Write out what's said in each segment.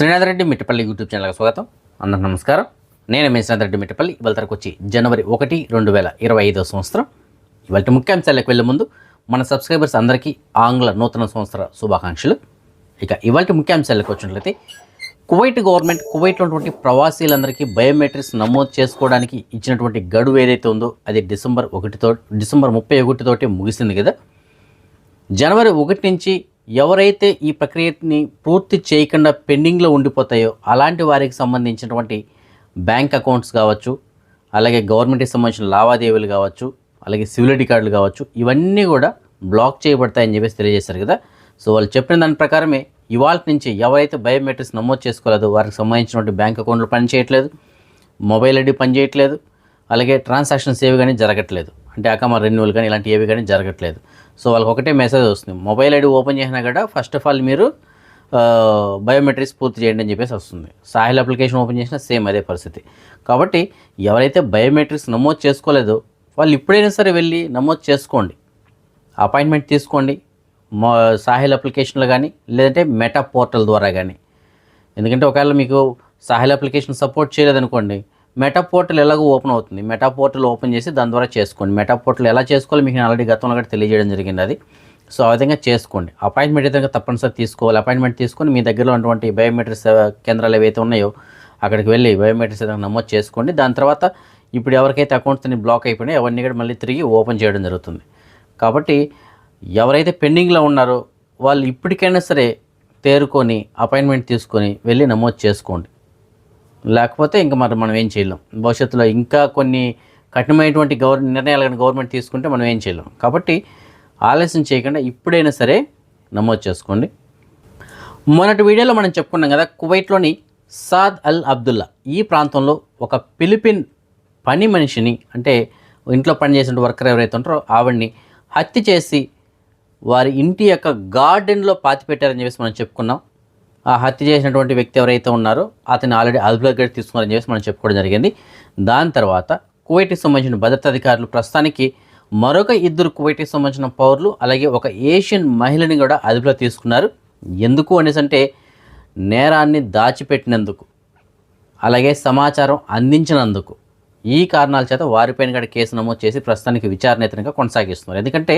Srinath Reddy Mittapalli YouTube ఛానల్కి స్వాగతం. అందరికి నమస్కారం. నేను మీ శ్రీనాథ్ రెడ్డి మిట్టపల్లి. ఇవాళ తరకు వచ్చి జనవరి ఒకటి రెండు వేల ఇరవై ఐదో సంవత్సరం. ఇవాళ ముఖ్యాంశాలకు వెళ్ళే ముందు మన సబ్స్క్రైబర్స్ అందరికీ ఆంగ్ల నూతన సంవత్సర శుభాకాంక్షలు. ఇక ఇవాళ ముఖ్యాంశాలకు వచ్చినట్లయితే కువైట్ గవర్నమెంట్ కువైట్లో ఉన్నటువంటి ప్రవాసీలందరికీ బయోమెట్రిక్స్ నమోదు చేసుకోవడానికి ఇచ్చినటువంటి గడువు ఏదైతే ఉందో అది డిసెంబర్ ఒకటితో డిసెంబర్ ముప్పై ఒకటితోటి ముగిసింది కదా. జనవరి ఒకటి నుంచి ఎవరైతే ఈ ప్రక్రియని పూర్తి చేయకుండా పెండింగ్లో ఉండిపోతాయో అలాంటి వారికి సంబంధించినటువంటి బ్యాంక్ అకౌంట్స్ కావచ్చు అలాగే గవర్నమెంట్కి సంబంధించిన లావాదేవీలు కావచ్చు అలాగే సివిలిటీ కార్డులు కావచ్చు ఇవన్నీ కూడా బ్లాక్ చేయబడతాయని చెప్పేసి తెలియజేశారు కదా. సో వాళ్ళు చెప్పిన దాని ప్రకారమే ఇవాళ నుంచి ఎవరైతే బయోమెట్రిక్స్ నమోదు చేసుకోలేదో వారికి సంబంధించినటువంటి బ్యాంక్ అకౌంట్లు పనిచేయట్లేదు మొబైల్ ఐడి పనిచేయట్లేదు అలాగే ట్రాన్సాక్షన్స్ ఏవి కానీ జరగట్లేదు. అంటే అకమ రెన్యువల్ కానీ ఇలాంటి ఏవి కానీ జరగట్లేదు. సో వాళ్ళకి ఒకటే మెసేజ్ వస్తుంది. మొబైల్ ఐడి ఓపెన్ చేసినా కూడా ఫస్ట్ ఆఫ్ ఆల్ మీరు బయోమెట్రిక్స్ పూర్తి చేయండి అని చెప్పేసి వస్తుంది. సాహిల్ అప్లికేషన్ ఓపెన్ చేసినా సేమ్ అదే పరిస్థితి. కాబట్టి ఎవరైతే బయోమెట్రిక్స్ నమోదు చేసుకోలేదో వాళ్ళు ఇప్పుడైనా సరే వెళ్ళి నమోదు చేసుకోండి. అపాయింట్మెంట్ తీసుకోండి. మా సాహిల్ అప్లికేషన్లో కానీ లేదంటే మెటా పోర్టల్ ద్వారా కానీ. ఎందుకంటే ఒకవేళ మీకు సాహిల్ అప్లికేషన్ సపోర్ట్ చేయలేదనుకోండి మెటా పోర్టల్ ఎలాగో ఓపెన్ అవుతుంది. మెటా పోర్టల్ ఓపెన్ చేసి దాని ద్వారా చేసుకోండి. మెటా పోర్టల్ ఎలా చేసుకోవాలి మీకు ఆల్రెడీ గతంలో కూడా తెలియజేయడం జరిగింది అది. సో ఆ విధంగా చేసుకోండి. అపాయింట్మెంట్ అయితే తప్పనిసరి తీసుకోవాలి. అపాయింట్మెంట్ తీసుకొని మీ దగ్గరలో ఉన్నటువంటి బయోమెట్రిక్స్ కేంద్రాలు ఏవైతే ఉన్నాయో అక్కడికి వెళ్ళి బయోమెట్రిక్స్ ఏదైనా నమోదు చేసుకోండి. దాని తర్వాత ఇప్పుడు ఎవరికైతే అకౌంట్స్ అన్ని బ్లాక్ అయిపోయినాయి అవన్నీ కూడా మళ్ళీ తిరిగి ఓపెన్ చేయడం జరుగుతుంది. కాబట్టి ఎవరైతే పెండింగ్లో ఉన్నారో వాళ్ళు ఇప్పటికైనా సరే తేరుకొని అపాయింట్మెంట్ తీసుకొని వెళ్ళి నమోదు చేసుకోండి. లేకపోతే ఇంకా మరి మనం ఏం చేయలేం. భవిష్యత్తులో ఇంకా కొన్ని కఠినమైనటువంటి గవర్ నిర్ణయాలు కానీ గవర్నమెంట్ తీసుకుంటే మనం ఏం చేయలేం. కాబట్టి ఆలస్యం చేయకుండా ఇప్పుడైనా సరే నమోదు చేసుకోండి. మొన్నటి వీడియోలో మనం చెప్పుకున్నాం కదా కువైట్లోని సాద్ అల్ అబ్దుల్లా. ఈ ప్రాంతంలో ఒక ఫిలిపిన్ పని మనిషిని అంటే ఇంట్లో పనిచేసిన వర్కర్ ఎవరైతే ఉంటారో ఆవిడ్ని హత్య చేసి వారి ఇంటి యొక్క గార్డెన్లో పాతిపెట్టారని చెప్పేసి మనం చెప్పుకున్నాం. ఆ హత్య చేసినటువంటి వ్యక్తి ఎవరైతే ఉన్నారో అతను ఆల్రెడీ అదుపులోకి తీసుకున్నారని చెప్పేసి మనం చెప్పుకోవడం జరిగింది. దాని తర్వాత కువైట్కి సంబంధించిన భద్రతా అధికారులు ప్రస్తుతానికి మరొక ఇద్దరు కువైట్కి సంబంధించిన పౌరులు అలాగే ఒక ఏషియన్ మహిళని కూడా అదుపులో తీసుకున్నారు. ఎందుకు అనేసి అంటే నేరాన్ని దాచిపెట్టినందుకు అలాగే సమాచారం అందించినందుకు. ఈ కారణాల చేత వారిపైన కూడా కేసు నమోదు చేసి ప్రస్తుతానికి విచారణేతరంగా కొనసాగిస్తున్నారు. ఎందుకంటే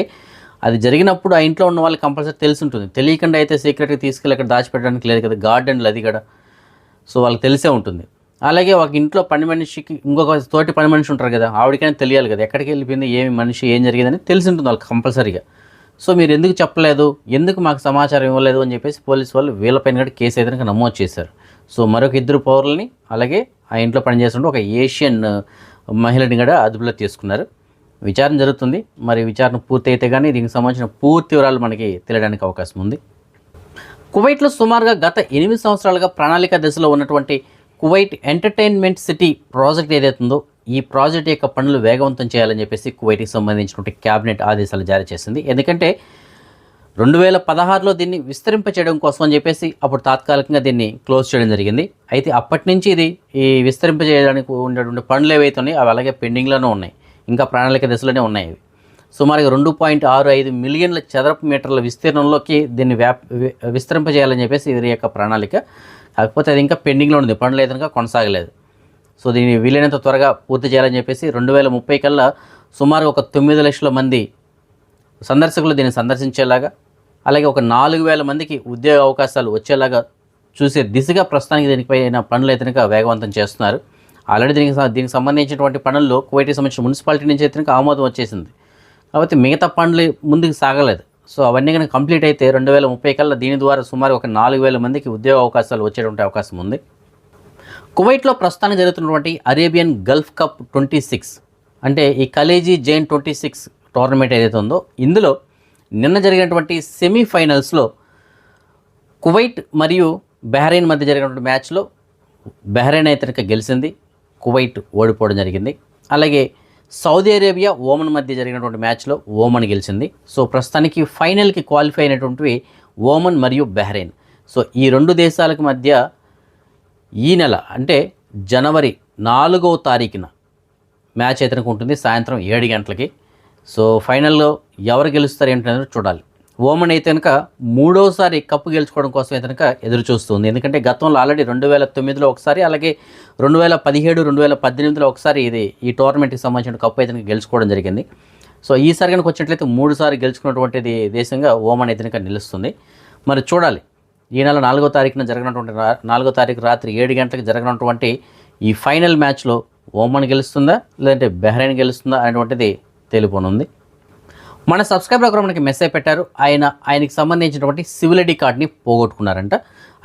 అది జరిగినప్పుడు ఆ ఇంట్లో ఉన్న వాళ్ళకి కంపల్సరీ తెలిసి ఉంటుంది తెలియకుండా అయితే సీక్రెట్గా తీసుకెళ్ళి అక్కడ దాచిపెట్టడానికి లేదు కదా గార్డెన్లు అది కూడా సో వాళ్ళకి తెలిసే ఉంటుంది. అలాగే ఒక ఇంట్లో పని మనిషికి ఇంకొక తోటి పని మనిషి ఉంటారు కదా ఆవిడకైనా తెలియాలి కదా ఎక్కడికి వెళ్ళిపోయింది ఏమి మనిషి ఏం జరిగిందని తెలిసి ఉంటుంది వాళ్ళకి కంపల్సరీగా. సో మీరు ఎందుకు చెప్పలేదు ఎందుకు మాకు సమాచారం ఇవ్వలేదు అని చెప్పేసి పోలీసు వాళ్ళు వీళ్ళపైన కూడా కేసు అయితే నమోదు చేశారు. సో మరొక ఇద్దరు పౌరుల్ని అలాగే ఆ ఇంట్లో పనిచేస్తుంటే ఒక ఏషియన్ మహిళని కూడా అదుపులో తీసుకున్నారు. విచారణ జరుగుతుంది. మరి విచారణ పూర్తి అయితే కానీ దీనికి సంబంధించిన పూర్తి వివరాలు మనకి తెలియడానికి అవకాశం ఉంది. కువైట్లో సుమారుగా గత ఎనిమిది సంవత్సరాలుగా ప్రణాళిక దశలో ఉన్నటువంటి కువైట్ ఎంటర్టైన్మెంట్ సిటీ ప్రాజెక్ట్ ఏదైతుందో ఉందో ఈ ప్రాజెక్ట్ యొక్క పనులు వేగవంతం చేయాలని చెప్పేసి కువైట్కి సంబంధించినటువంటి క్యాబినెట్ ఆదేశాలు జారీ చేసింది. ఎందుకంటే రెండు వేల పదహారులో దీన్ని విస్తరింప చేయడం కోసం అని చెప్పేసి అప్పుడు తాత్కాలికంగా దీన్ని క్లోజ్ చేయడం జరిగింది. అయితే అప్పటి నుంచి ఇది ఈ విస్తరింప చేయడానికి ఉండేటువంటి పనులు ఏవైతే ఉన్నాయో అవి అలాగే పెండింగ్లోనే ఉన్నాయి. ఇంకా ప్రణాళిక దశలోనే ఉన్నాయి. సుమారు సుమారుగా రెండు పాయింట్ ఆరు ఐదు మిలియన్ల చదరపు మీటర్ల విస్తీర్ణంలోకి దీన్ని వ్యాప్ విస్తరింపజేయాలని చెప్పేసి వీరి యొక్క ప్రణాళిక. కాకపోతే అది ఇంకా పెండింగ్లో ఉంది. పనులు ఏదైనా కొనసాగలేదు. సో దీన్ని వీలైనంత త్వరగా పూర్తి చేయాలని చెప్పేసి రెండు వేల ముప్పై కల్లా సుమారు ఒక తొమ్మిది లక్షల మంది సందర్శకులు దీన్ని సందర్శించేలాగా అలాగే ఒక నాలుగు వేల మందికి ఉద్యోగ అవకాశాలు వచ్చేలాగా చూసే దిశగా ప్రస్తుతానికి దీనిపైన పనులు అయితే వేగవంతం చేస్తున్నారు. ఆల్రెడీ దీనికి దీనికి సంబంధించినటువంటి పనుల్లో కువైట్కి సంబంధించిన మున్సిపాలిటీ నుంచి అయితే ఆమోదం వచ్చేసింది. కాబట్టి మిగతా పనులు ముందుకు సాగలేదు. సో అవన్నీ కనుక కంప్లీట్ అయితే రెండు వేల ముప్పై కల్లా దీని ద్వారా సుమారు ఒక నాలుగు వేల మందికి ఉద్యోగ అవకాశాలు వచ్చేటువంటి అవకాశం ఉంది. కువైట్లో ప్రస్తుతానికి జరుగుతున్నటువంటి Arabian Gulf Cup twenty six అంటే ఈ Khaleeji Zain twenty six tournament ఏదైతే ఉందో ఇందులో నిన్న జరిగినటువంటి సెమీఫైనల్స్లో కువైట్ మరియు బహ్రెయిన్ మధ్య జరిగినటువంటి మ్యాచ్లో బహ్రెయిన్ అయితే గెలిచింది. కువైట్ ఓడిపోవడం జరిగింది. అలాగే సౌదీ అరేబియా ఓమన్ మధ్య జరిగినటువంటి మ్యాచ్లో ఓమన్ గెలిచింది. సో ప్రస్తుతానికి ఫైనల్కి క్వాలిఫై అయినటువంటివి ఓమన్ మరియు బహ్రెయిన్. సో ఈ రెండు దేశాలకు మధ్య ఈ నెల అంటే జనవరి నాలుగవ తారీఖున మ్యాచ్ అయితే ఉంటుంది సాయంత్రం ఏడు గంటలకి. సో ఫైనల్లో ఎవరు గెలుస్తారు ఏంటనేది చూడాలి. ఓమన్ అయితే కనుక మూడోసారి కప్పు గెలుచుకోవడం కోసం అయితే కనుక ఎదురు చూస్తుంది ఎందుకంటే గతంలో ఆల్రెడీ రెండు వేల తొమ్మిదిలో ఒకసారి అలాగే రెండు వేల పదిహేడు రెండు వేల పద్దెనిమిదిలో ఒకసారి ఇది ఈ టోర్నమెంట్కి సంబంధించిన కప్పు అయితే కనుక గెలుచుకోవడం జరిగింది. సో ఈసారి కనుక వచ్చినట్లయితే మూడుసారి గెలుచుకున్నటువంటిది దేశంగా ఓమన్ అయితే కనుక నిలుస్తుంది. మరి చూడాలి. ఈ నెల నాలుగో తారీఖున జరగనటువంటి నాలుగో తారీఖు రాత్రి ఏడు గంటలకు జరగనటువంటి ఈ ఫైనల్ మ్యాచ్లో ఓమన్ గెలుస్తుందా లేదంటే బెహ్రైన్ గెలుస్తుందా అనేటువంటిది తెలుపనుంది మన సబ్స్క్రైబర్ ఒకరు మనకి మెసేజ్ పెట్టారు. ఆయన ఆయనకి సంబంధించినటువంటి సివిల్ ఐడి కార్డ్ని పోగొట్టుకున్నారంట.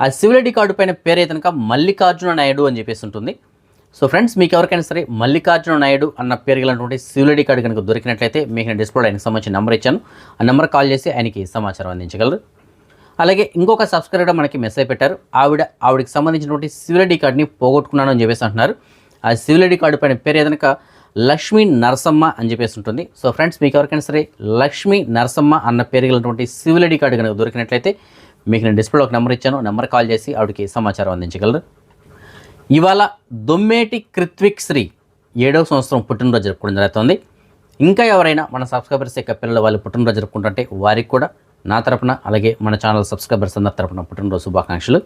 ఆ సివిల్ ఐడి కార్డు పైన పేరు కనుక మల్లికార్జున నాయుడు అని చెప్పేసి ఉంటుంది. సో ఫ్రెండ్స్ మీకు ఎవరికైనా సరే మల్లికార్జున నాయుడు అన్న పేరు గలటువంటి సివిల్ ఐడి కార్డు కనుక దొరికినట్లయితే మీకు నేను డిస్ప్లే ఆయనకు సంబంధించిన నెంబర్ ఇచ్చాను. ఆ నెంబర్ కాల్ చేసి ఆయనకి సమాచారం అందించగలరు. అలాగే ఇంకొక సబ్స్క్రైబర్ మనకి మెసేజ్ పెట్టారు. ఆవిడ ఆవిడకి సంబంధించినటువంటి సివిల్ ఐడి కార్డుని పోగొట్టుకున్నాను అని చెప్పేసి అంటున్నారు. ఆ సివిల్ ఐడి కార్డు పైన పేరు ఏదనక లక్ష్మీ నరసమ్మ అని చెప్పేసి ఉంటుంది. సో ఫ్రెండ్స్ మీకు ఎవరికైనా సరే లక్ష్మీ నరసమ్మ అన్న పేరు గలటువంటి సివిల్ ఐడి కార్డు కనుక దొరికినట్లయితే మీకు నేను డిస్ప్లే ఒక నెంబర్ ఇచ్చాను. నెంబర్ కాల్ చేసి ఆవిడకి సమాచారం అందించగలరు. ఇవాళ దొమ్మేటి కృత్విక్ శ్రీ ఏడవ సంవత్సరం పుట్టినరోజు జరుపుకోవడం జరుగుతుంది. ఇంకా ఎవరైనా మన సబ్స్క్రైబర్స్ యొక్క పిల్లల వాళ్ళు పుట్టినరోజు జరుపుకుంటుంటే వారికి కూడా నా తరపున అలాగే మన ఛానల్ సబ్స్క్రైబర్స్ అందరి తరపున పుట్టినరోజు శుభాకాంక్షలు.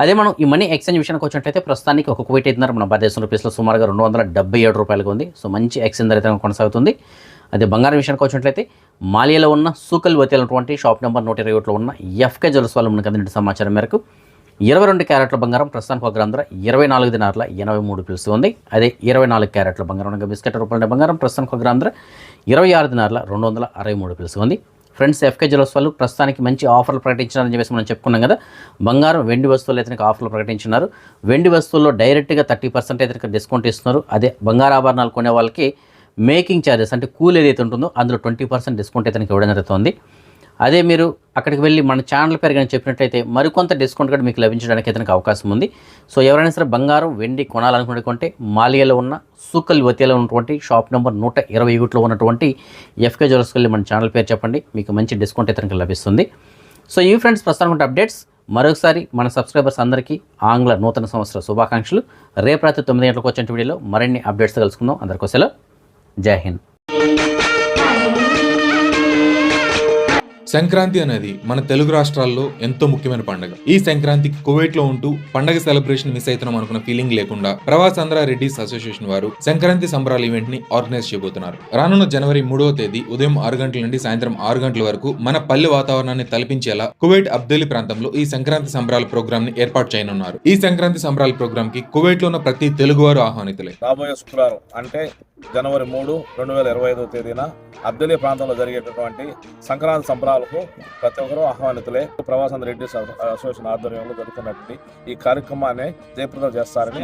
అదే మనం ఈ మనీ ఎక్స్చేంజ్ విషయానికి వచ్చినట్లయితే ప్రస్తుతానికి ఒక కోటి ఐదున్నర మన భారతదేశం రూపీస్లో సుమారుగా రెండు వందల డెబ్బై ఏడు రూపాయలుగా ఉంది. సో మంచి ఎక్స్చేంజ్ ధర అయితే కొనసాగుతుంది. అదే బంగారం విషయానికి వచ్చినట్లయితే మాలియాలో ఉన్న సూకల్ వతేలటువంటి షాప్ నెంబర్ నూట ఇరవై ఒకటిలో ఉన్న ఎఫ్కే జ్యువెల్స్ వాళ్ళు మనకు అందిన సమాచారం మేరకు ఇరవై రెండు క్యారెట్ల బంగారం ప్రస్తుతానికి ఒక గ్రామ ఇరవై నాలుగు దినార్ల ఎనభై మూడు పిలుస్తూ ఉంది. అదే ఇరవై నాలుగు క్యారెట్ల బంగారం బిస్కెట్ రూపాయల బంగారం ప్రస్తుతానికి ఒక గ్రామ ఇరవై ఆరు దినార్ల రెండు వందల అరవై మూడు పిలుస్తూ ఉంది. ఫ్రెండ్స్ ఎఫ్కే జ్యువెల్స్ వాళ్ళు ప్రస్తుతానికి మంచి ఆఫర్లు ప్రకటించినారని చెప్పేసి మనం చెప్పుకున్నాం కదా. బంగారం వెండి వస్తువులు అయితే ఆఫర్లు ప్రకటించినారు. వెండి వస్తువుల్లో డైరెక్ట్గా థర్టీ పర్సెంట్ అయితే డిస్కౌంట్ ఇస్తున్నారు. అదే బంగారు ఆభరణాలు కొనే వాళ్ళకి మేకింగ్ ఛార్జెస్ అంటే కూల్ ఏదైతే ఉంటుందో అందులో ట్వంటీ పర్సెంట్ డిస్కౌంట్ అయితే ఇవ్వడం జరుగుతుంది. అదే మీరు అక్కడికి వెళ్ళి మన ఛానల్ పేరు కానీ చెప్పినట్లయితే మరికొంత డిస్కౌంట్ కూడా మీకు లభించడానికి ఇతనికి అవకాశం ఉంది. సో ఎవరైనా సరే బంగారం వెండి కొనాలనుకునేటువంటి మాలియాలో ఉన్న సూకల్ వతియాలో ఉన్నటువంటి షాప్ నెంబర్ నూట ఇరవై ఒకటిలో ఉన్నటువంటి ఎఫ్కే జ్యువెల్స్కి వెళ్ళి మన ఛానల్ పేరు చెప్పండి. మీకు మంచి డిస్కౌంట్ ఇతనికి లభిస్తుంది. సో ఈ ఫ్రెండ్స్ ప్రస్తుతానికి అప్డేట్స్ మరొకసారి మన సబ్స్క్రైబర్స్ అందరికీ ఆంగ్ల నూతన సంవత్సర శుభాకాంక్షలు. రేపు రాత్రి తొమ్మిది గంటలకు వచ్చే వీడియోలో మరిన్ని అప్డేట్స్ కలుసుకుందాం. అందరికీ సెలవు. జై హింద్. సంక్రాంతి అనేది మన తెలుగు రాష్ట్రాల్లో ఎంతో ముఖ్యమైన పండుగ. ఈ సంక్రాంతికి కువైట్లో ఉంటూ పండగ సెలబ్రేషన్ మిస్ అవుతున్నాం అనుకున్న ఫీలింగ్ లేకుండా ప్రవాసాంధ్ర రెడ్డిస్ అసోసియేషన్ వారు సంక్రాంతి సంబరాల ఈవెంట్ని ఆర్గనైజ్ చేయబోతున్నారు. రానున్న జనవరి మూడవ తేదీ ఉదయం ఆరు గంటల నుండి సాయంత్రం ఆరు గంటల వరకు మన పల్లె వాతావరణాన్ని తలపించేలా కువైట్ అబ్దలి ప్రాంతంలో ఈ సంక్రాంతి సంబరాల ప్రోగ్రామ్ని ఏర్పాటు చేయనున్నారు. ఈ సంక్రాంతి సంబరాల ప్రోగ్రామ్కి కువైట్లో ఉన్న ప్రతి తెలుగువారు ఆహ్వానితులే. రాబోయే శుక్రవారం అంటే జనవరి మూడు రెండు వేల ఇరవై ఐదో తేదీన అబ్దలీ ప్రాంతంలో జరిగేటటువంటి సంక్రాంతి సంబరాలకు ప్రతి ఒక్కరూ ఆహ్వానితులే. ప్రవాసం రెడ్డి అసోసియేషన్ ఆధ్వర్యంలో జరుగుతున్నటువంటి ఈ కార్యక్రమాన్ని జయప్రదం చేస్తారని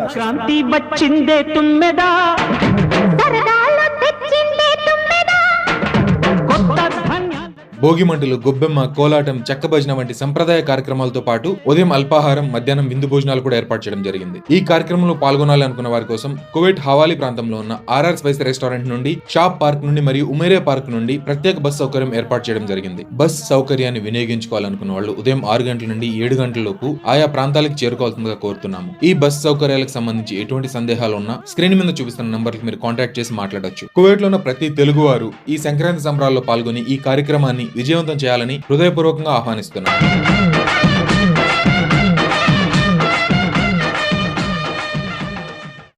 భోగిమంటలు గొబ్బెమ్మ కోలాటం చెక్క భజన వంటి సంప్రదాయ కార్యక్రమాలతో పాటు ఉదయం అల్పాహారం మధ్యాహ్నం విందు భోజనాలు కూడా ఏర్పాటు చేయడం జరిగింది. ఈ కార్యక్రమంలో పాల్గొనాలి అనుకున్న వారి కోసం కువైట్ హవాలీ ప్రాంతంలో ఉన్న ఆర్ఆర్ స్పైస్ రెస్టారెంట్ నుండి షాప్ పార్క్ నుండి మరియు ఉమేరే పార్క్ నుండి ప్రత్యేక బస్ సౌకర్యం ఏర్పాటు చేయడం జరిగింది. బస్ సౌకర్యాన్ని వినియోగించుకోవాలనుకున్న వాళ్ళు ఉదయం ఆరు గంటల నుండి ఏడు గంటల లోపు ఆయా ప్రాంతాలకు చేరుకోవాల్సిందిగా కోరుతున్నాము. ఈ బస్ సౌకర్యాలకు సంబంధించి ఎటువంటి సందేహాలు ఉన్నా స్క్రీన్ మీద చూపిస్తున్న నంబర్కి మీరు కాంటాక్ట్ చేసి మాట్లాడవచ్చు కువైట్లో ఉన్న ప్రతి తెలుగు వారు ఈ సంక్రాంతి సంబరాల్లో పాల్గొని ఈ కార్యక్రమాన్ని విజయవంతం చేయాలని హృదయపూర్వకంగా ఆహ్వానిస్తున్నాను.